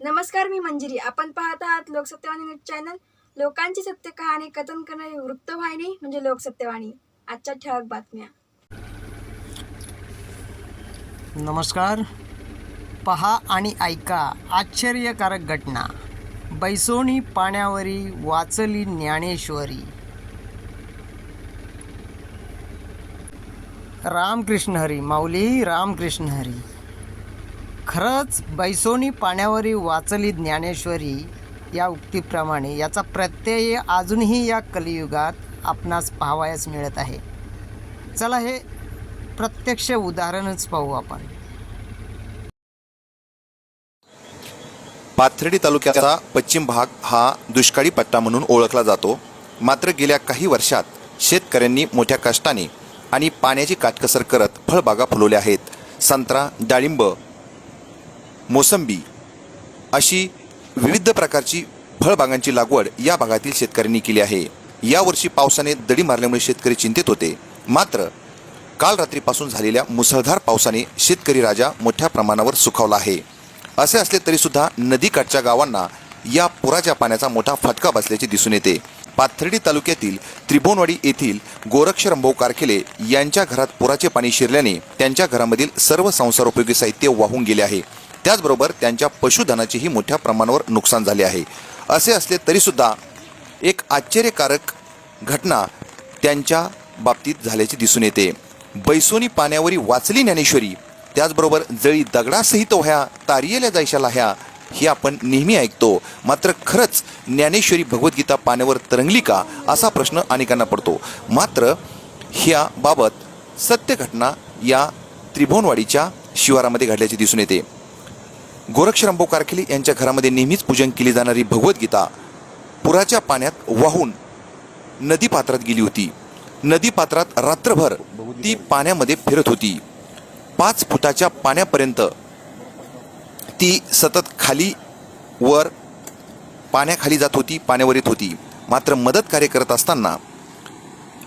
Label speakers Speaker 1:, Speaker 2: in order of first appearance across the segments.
Speaker 1: नमस्कार मी मंजिरी. आपण पाहत आहात लोकसत्यवाणी न्यूज चॅनल. लोकांची सत्य कहाणी कथन करणारी वृत्तवाहिनी म्हणजे लोकसत्यवाणी आजच्या ठळक बातम्या.
Speaker 2: नमस्कार. पहा आणि ऐका आश्चर्यकारक घटना. बैसोनी पाण्यावरी वाचली ज्ञानेश्वरी. रामकृष्ण हरी. माऊली रामकृष्ण हरी. खरंच बैसोनी पाण्यावरी वाचली ज्ञानेश्वरी या उक्तीप्रमाणे याचा प्रत्यय अजूनही या कलियुगात आपणास पाहावयास मिळत आहे. चला हे प्रत्यक्ष उदाहरणच पाहू आपण.
Speaker 3: पाथर्डी तालुक्याचा पश्चिम भाग हा दुष्काळी पट्टा म्हणून ओळखला जातो. मात्र गेल्या काही वर्षात शेतकऱ्यांनी मोठ्या कष्टाने आणि पाण्याची काटकसर करत फळबागा फुलवल्या आहेत. संत्रा डाळिंब मोसंबी अशी विविध प्रकारची फळबागांची लागवड या भागातील शेतकऱ्यांनी केली आहे. यावर्षी पावसाने दडी मारल्यामुळे शेतकरी चिंतित होते. मात्र काल रात्रीपासून झालेल्या मुसळधार पावसाने शेतकरी राजा मोठ्या प्रमाणावर सुखावला आहे. असे असले तरीसुद्धा नदीकाठच्या गावांना या पुराच्या पाण्याचा मोठा फटका बसल्याचे दिसून येते. पाथर्डी तालुक्यातील त्रिभुवनवाडी येथील गोरक्षरंभाऊ कारखेले यांच्या घरात पुराचे पाणी शिरल्याने त्यांच्या घरामधील सर्व संसारोपयोगी साहित्य वाहून गेले आहे. त्याचबरोबर त्यांच्या पशुधनाचेही मोठ्या प्रमाणावर नुकसान झाले आहे. असे असले तरीसुद्धा एक आश्चर्यकारक घटना त्यांच्या बाबतीत झाल्याचे दिसून येते. बैसोनी पाण्यावरी वाचली ज्ञानेश्वरी त्याचबरोबर जळी दगडासहित ह्या तारियेल्या जायशाला ह्या हे आपण नेहमी ऐकतो. मात्र खरंच ज्ञानेश्वरी भगवद्गीता पाण्यावर तरंगली का असा प्रश्न अनेकांना पडतो. मात्र ह्या बाबत सत्य घटना या त्रिभुवनवाडीच्या शिवारामध्ये घडल्याचे दिसून येते. गोरक्षरामभाऊ कारखिले यांच्या घरामध्ये नेहमीच पूजन केली जाणारी भगवद्गीता पुराच्या पाण्यात वाहून नदीपात्रात गेली होती. नदीपात्रात रात्रभर ती पाण्यामध्ये फिरत होती. पाच फुटाच्या पाण्यापर्यंत ती सतत खाली वर पाण्याखाली जात होती पाण्यावर येत होती. मात्र मदत कार्य करत असताना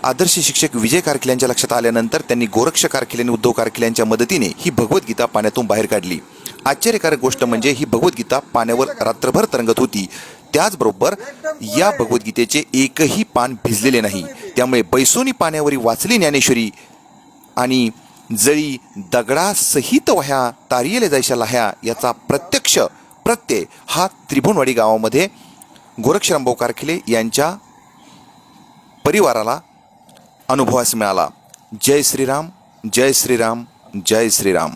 Speaker 3: आदर्श शिक्षक विजय कारखिल्यांच्या लक्षात आल्यानंतर त्यांनी गोरक्ष कारखिले आणि उद्धव कारखिल्यांच्या मदतीने ही भगवद्गीता पाण्यातून बाहेर काढली. आश्चर्यकारक गोष्ट म्हणजे ही भगवद्गीता पाण्यावर रात्रभर तरंगत होती. त्याचबरोबर या भगवद्गीतेचे एकही पान भिजलेले नाही. त्यामुळे बैसोनी पाण्यावरी वाचली ज्ञानेश्वरी आणि जळी दगडासहित वह्या तारियले जायशा लाह्या याचा प्रत्यक्ष प्रत्यय हा त्रिभुवनवाडी गावामध्ये गोरक्षरामभाऊ कारखिले यांच्या परिवाराला अनुभवास मिळाला. जय श्रीराम जय श्रीराम जय श्रीराम.